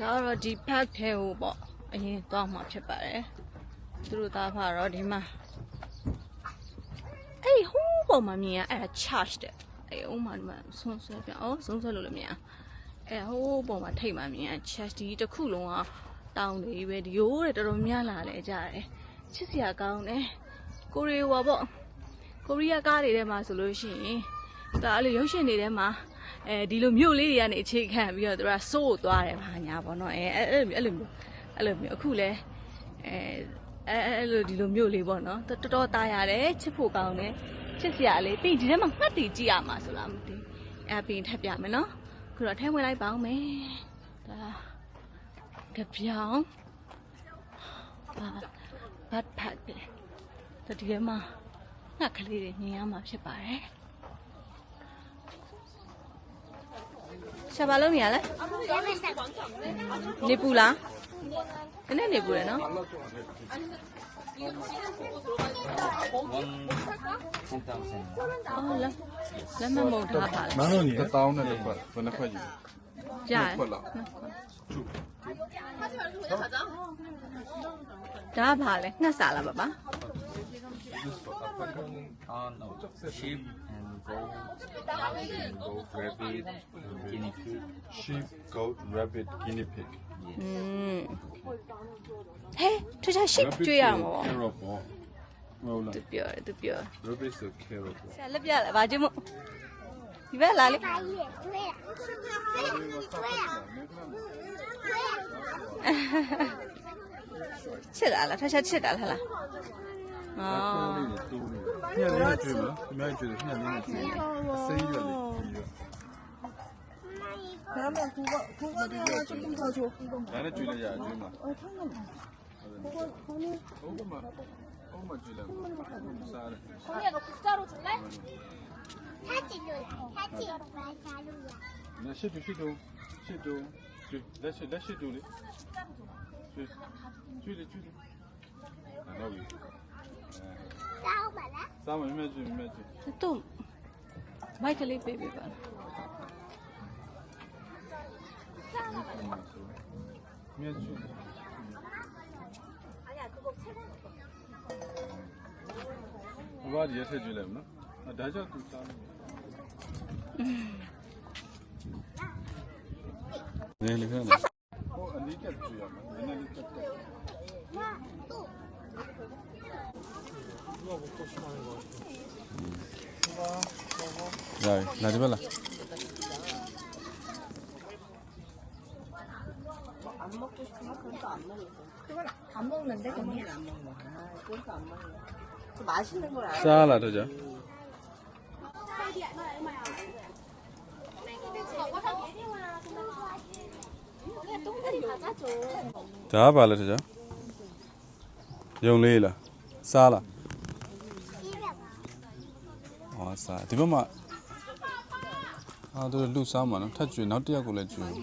ဒါကတော့ဒီ park ထဲကိုပေါ့အရင်သွားမှာဖြစ်ပါတယ်သူတို့သားဖာတော့ဒီမှာအဲ့ဒီဟိုးပေါ်မှာမြင်ရအဲ့ဒါ charge တဲ့အဲ့ဟိုးမှာဒီမှာဆွန်းဆွဲပြအောင်ဆွန်းဆွဲလို့လည်းမရအဲ့ဟိုးပေါ်မှာထိတ်မှမြင်ရ charge ဒီတစ်ခုလုံးကတောင်းနေပဲဒီရိုးတဲ့တော်တော်များလာလဲကြတယ်ချစ်စရာကောင်းတယ်ကိုရီးယားပေါ့ကိုရီးယားကားတွေထဲမှာဆိုလို့ရှိရင် ဒါအဲ့လိုရုပ်ရှင်တွေထဲမှာအဲဒီလိုမြို့လေးတွေကနေအခြေခံပြီးတော့သူကစိုးကိုသွားတယ်ဘာညာပေါ့နော်အဲအဲ့အဲ့လိုမျိုးအဲ့လိုမျိုးအဲ့လိုမျိုးအခုလဲအဲအဲအဲ့လိုဒီလိုမျိုးလေးပေါ့နော်တော်တော်ตายရတယ်ချစ်ဖို့ကောင်းတယ်ချစ်စရာလေးပြီးဒီထဲမှာငှက်တီကြည့်ရမှာဆိုလားမသိအဲပြီးရင်ထပ်ပြမယ်နော်ခုတော့ထဲဝင်လိုက်ပါအောင်မယ်ဒါကြပြောင်းဘာဘတ်ဖတ်တယ်တတိယမှာငှက်ကလေးတွေမြင်ရမှာဖြစ်ပါတယ် ရှာပါလုံးနေရလဲနေပူလားနည်းနည်းနေပူရနော်အော်လက်မမုံထားပါလားမမုံကြီးတောင်းနဲ့တော့ဘယ်နှခွက်ကြီးကြားခွက်လားဒါပါလေငှက်စားလားပါပါ on sheep Goat, rabbit, guinea pig, sheep, goat, rabbit, guinea pig. Yes. Mm. sheep တွေ့ရမှာပေါ့ carrot ပေါ့ဟုတ်လားသူပြောတယ်သူပြော rabbit carrot 아. 그냥 내놔줘요. 내놔줘요. 그냥 내놔줘요. 그러면 그거 그거를 하나 조금 더 줘. 나는 줄이야, 줄만. 어, 상관없어. 그거 그거는 조금만. 조금만 줄이라고. 쌀. 거기야 너 국자로 줄래? 사치 줄래. 사치 오빠 자루야. 나 시도 시도 시도. 나 시, 나 시도래. 줄래 줄래. 안 나오게. Sama, imagine, imagine. Tum. Vai que ali, baby. Imagine. Var yetecilerim lan. Ha, daha çok Ne lekana? O anlayacak bir şey yapmadı. 먹고 싶어하는 야, 나지발라. 안 먹고 싶으면 그안 먹는 거. 그안 먹는데 그안 먹는 그안 먹는 거. 맛있는 거야. 싸라 그죠? 咋办了这叫？用力了，杀了。 စားလားဟောစားဒီဘက်မှာအာတို့လူစားမှာနော်ထပ်ကျွေးနောက်တစ်ယောက်ကိုလည်းကျွေး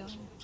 啊，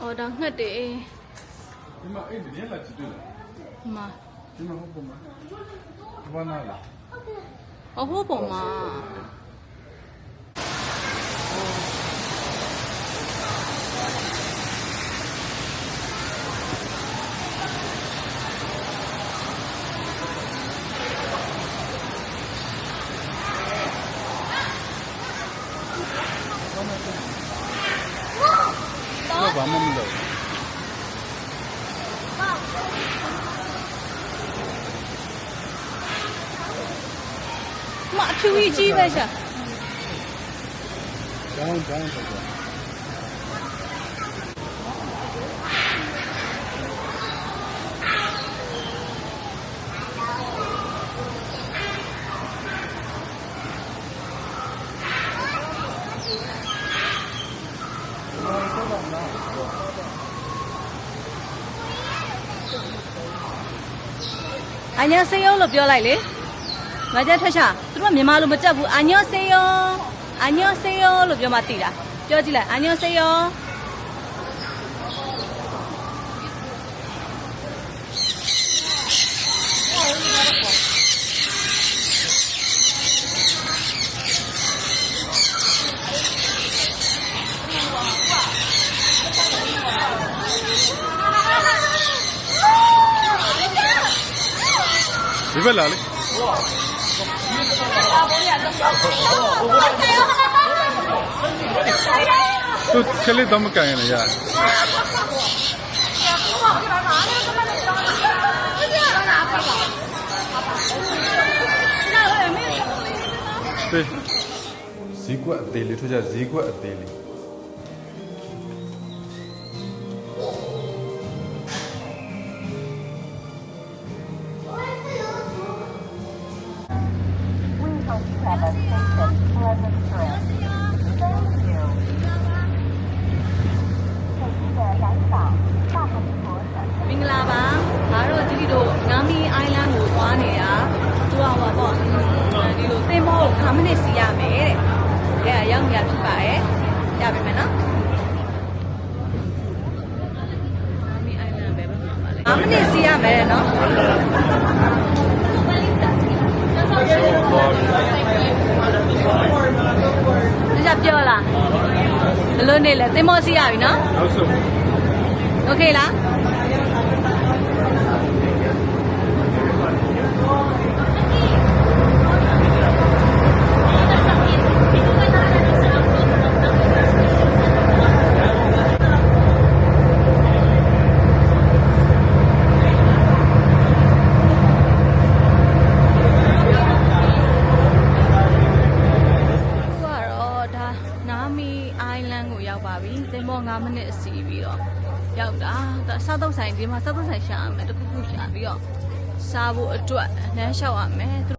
어, 당하대. 엄마 애들 얘라 지들. 엄마. 엄마 호범마. 호범나라. 어, 호범마. Thank you. 管他们的妈 qvg 呗是。然后你 ညာစေယောလို့ပြောလိုက်လေငါကြက်ထွက်ချသူတို့ကမြန်မာလိုမကြက်ဘူးအညာစေယောအညာစေယောလို့ပြောမှသိတာပြောကြည့်လိုက်အညာစေယော ဒီဘက်လာလေသူကလေးတော့မကန်ရလေရတယ်对，ဈေးကွက်အသေးလေးထို့ကြဈေးကွက်အသေးလေး 5မိနစ်စီရမယ်တဲ့။ကဲရောက်နေရဖြစ်ပါရဲ့။ရပါမယ်နော်။အမနေစီရမယ်နော်။ကြပြောလားဘလို့နေလဲသင်မောစီရပြီနော်ဟုတ်ဆုံးโอเคလား အိုင်လန်ကိုရောက်ပါပြီသင်္ဘော9မိနစ်အစီးပြီးတော့ရောက်တာဒါစားတော့ဆိုင်ဒီမှာစားတော့ဆိုင်ရှာရမယ်တစ်ခုခုရှာပြီးတော့စားဖို့အတွက်နန်းလျှောက်ရမယ်သူ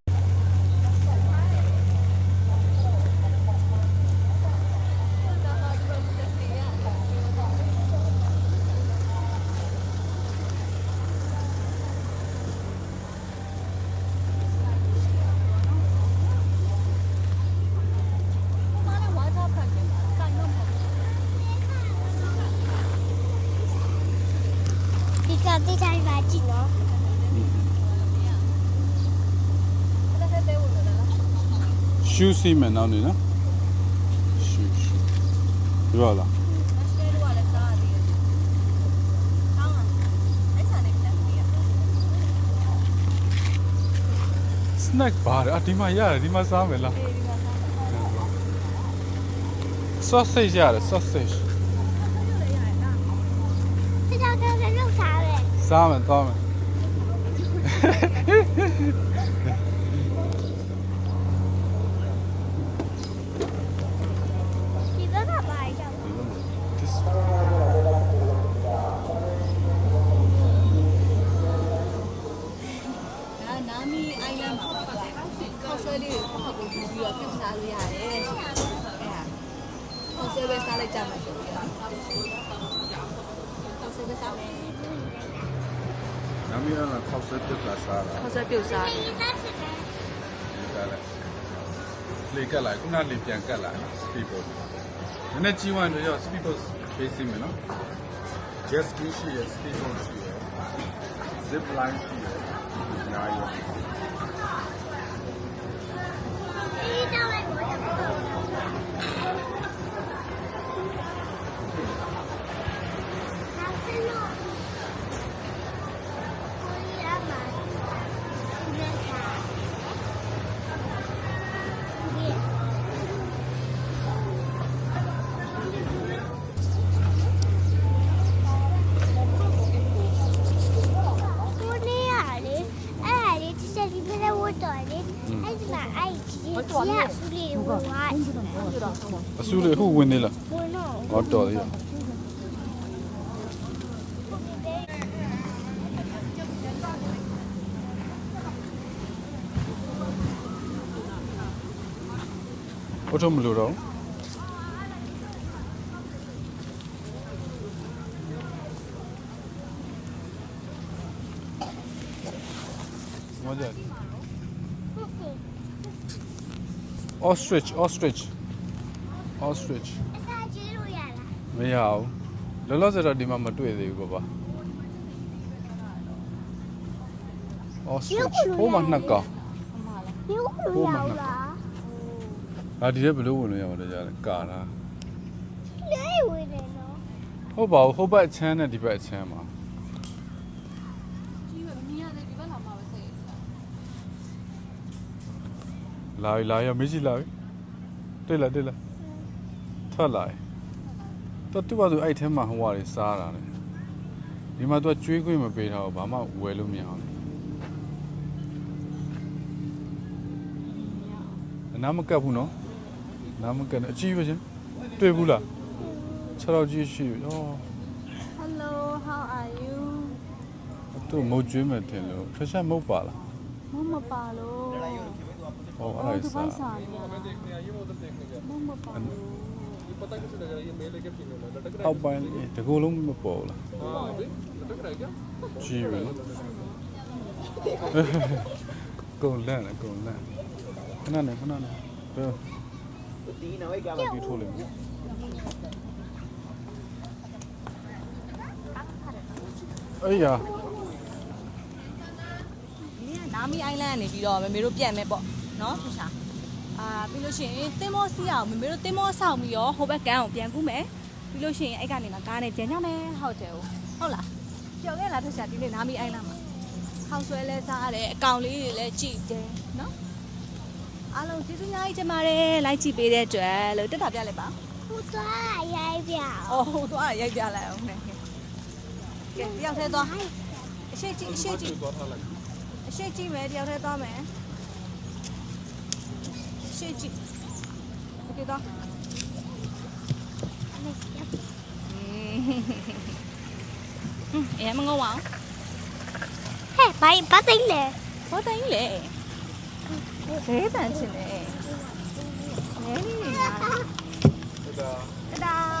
ti? Şu sime nani ne? Şu şu. Snack bar. Ah, di mana ya? Di mana sampai lah. Sausage ya, sausage. Samen, Samen. မီရလာခေါက်ဆွဲပြတ်လာစားတာခေါက်ဆွဲပြုတ်စားတယ်ဒီကလည်းလေကလာခုနလေပြန်ကတ်လာ speed boat နည်းနည်းကြီးဝိုင်းတော့ရောက် speed boat ပေးစီမယ်နော် jet ski ရှိရ speed boat ရှိရ zip line ရှိရညာရ Yeah, Suri will watch. Asura, who win it? Hot dog, yeah. What am I doing? मजा आती ostrich ostrich ostrich အစာကျွေးလို့ရလားမရဘူးလောလောဆယ်တော့ဒီမှာမတွေ့သေးဘူးကွာ ostrich ဟိုမှာနှစ်ကောင်မျိုးဟိုလို့ရမှာနှစ်လားအာဒီထဲဘယ်လိုဝင်လို့ရမှာလဲကြားတယ်ကာတာလေးဝင်နေတော့ဟုတ်ပါဘူးဟိုဘက်အချမ်းနဲ့ဒီဘက်အချမ်းမှာ ကြီးပဲမြင်ရတယ်ဒီဘက်လာမှာပဲစိတ် လာပြီလာရမရှိလာပြီတွေ့လားတွေ့လားထွက်လာပြီတော့သူ့ဘာသူအဲ့ထဲမှာဟိုဟာတွေစားတာလေဒီမှာသူကကျွေးခွင့်မပေးထားဘူးဘာမှဝယ်လို့မရအောင်အနားမကပ်ဘူးနော်နားမကပ်နဲ့အကြီးပဲချင်းတွေ့ဘူးလား6တော့ကြီးရှိပြီဩ Hello how are you သူ့မုတ်ကျွေးမယ်ထင်လို့ထချက်မုတ်ပါလားမမပါလို့ ဟောအဲ့ဒါစားစားနေရတာမမပါလို့အောက်ပိုင်းလေးတကူလုံးမပေါ်ဘူးလားကြီးပဲနော်ကုန်လန့်တယ်ကုန်လန့်ခဏနေခဏနေဘယ်ဒီနာဝိကလာပြီးထိုးလိုက်မယ် အေးယာဒီကနာမီအိုင်လန်ကနေပြီးတော့မမေတို့ပြန်မယ်ပေါ့ နော်ထရှာအာပြီးလို့ရှိရင်တင်မောစီးအောင်မမေတို့တင်မောဆောက်ပြီးတော့ဟိုဘက်ကန်းကိုပြန်ကူးမယ်ပြီးလို့ရှိရင်အဲ့ကနေမှကားနဲ့ပြန်ရောက်မယ်ဟောက်တယ်ဟုတ်လားကြော်ခဲ့လားထရှာဒီနေ့နာမီအိုင်လန်မှာဟောက်ဆွဲလဲစားရတယ်အကောင်လေးတွေလည်းကြည့်တယ်နော်အားလုံးကျေးဇူးအများကြီးတင်ပါတယ်လိုက်ကြည့်ပေးတဲ့အတွက်လို့တက်တာပြလိုက်ပါဟိုသွားရိုက်ပြအော်ဟိုသွားရိုက်ပြလိုက်အောင်နဲ့ကဲတယောက်ထဲသွားအရှိကြည့်အရှိကြည့်အရှိကြည့်မယ်တယောက်ထဲသွားမယ် siedzi. Takie da. Em ngon không? Hey, bay bắt tay lệ. Bắt tay lệ. Thế bạn chị lệ. Đấy. Ta-da. Ta-da.